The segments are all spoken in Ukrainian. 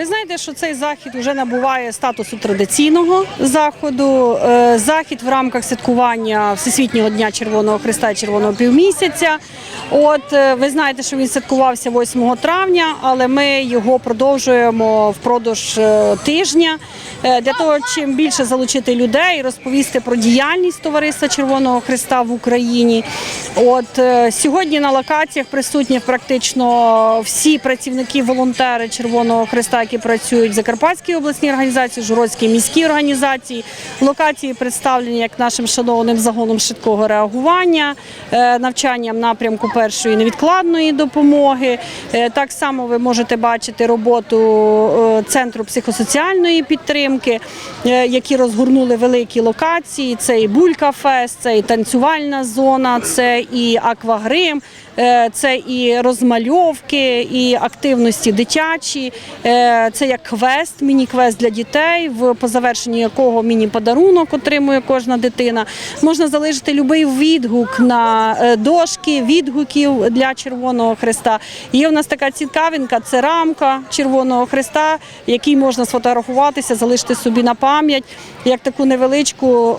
Ви знаєте, що цей захід вже набуває статусу традиційного заходу. Е, Захід в рамках святкування Всесвітнього дня Червоного Христа і Червоного півмісяця. От е, ви знаєте, що він святкувався 8 травня, але ми його продовжуємо впродовж е, тижня для того, чим більше залучити людей, розповісти про діяльність товариства Червоного Христа в Україні. От сьогодні на локаціях присутні практично всі працівники, волонтери Червоного Христа, які працюють в Закарпатській обласній організації, Журодській міській організації. Локації представлені як нашим шановним загоном швидкого реагування, е, навчанням напрямку першої невідкладної допомоги. Е, Так само ви можете бачити роботу е, центру психосоціальної підтримки, які розгорнули великі локації. Це і Булька Фест, це і танцювальна зона, це і аквагрим. Це і розмальовки, і активності дитячі. Це як квест, міні-квест для дітей, в по завершенні якого міні-подарунок отримує кожна дитина. Можна залишити будь-який відгук на е, дошки, відгуків для Червоного Христа. Є у нас така цікавинка, це рамка Червоного Христа, який можна сфотографуватися, залишити собі на пам'ять, як таку невеличку е,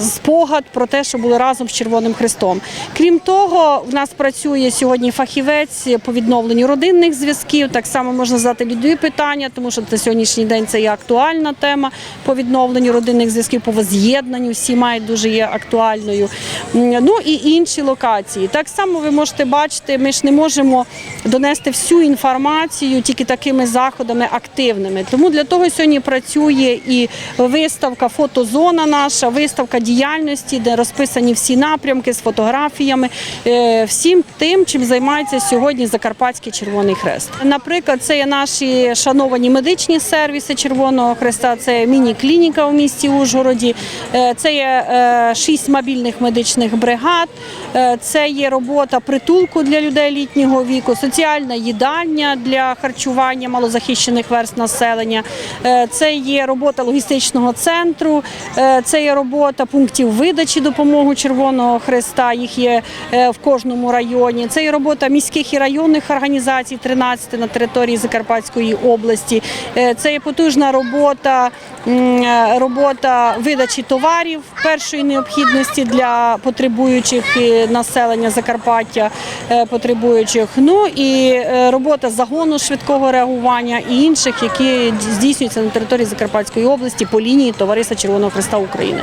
спогад про те, що були разом з Червоним Христом. Крім того, в нас працює сьогодні фахівець по відновленню родинних зв'язків. Так само можна задати люди питання, тому що на сьогоднішній день це є актуальна тема по відновленню родинних зв'язків, по воз'єднанню. Всі мають дуже є актуальною. Ну і інші локації. Так само ви можете бачити, ми ж не можемо донести всю інформацію тільки такими заходами активними. Тому для того сьогодні працює і виставка, фотозона наша, виставка діяльності, де розписані всі напрямки з фотографіями, е, всім тим, чим займається сьогодні Закарпатський Червоний Хрест. Наприклад, це є наші шановані медичні сервіси Червоного Хреста, це міні-клініка у місті Ужгороді, е, це є е, шість мобільних медичних бригад, це є робота притулку для людей літнього віку, соціальна їдальня для харчування малозахищених верст населення, це є робота логістичного центру, це є робота пунктів видачі допомоги Червоного Хреста. Їх є е, в кожному районі. Це є робота міських і районних організацій, 13 на території Закарпатської області. Е, Це є потужна робота, е, робота видачі товарів першої необхідності для потребуючих населення Закарпаття, потребуючих. Ну і робота загону швидкого реагування і інших, які здійснюються на території Закарпатської області по лінії Товариства Червоного Христа України.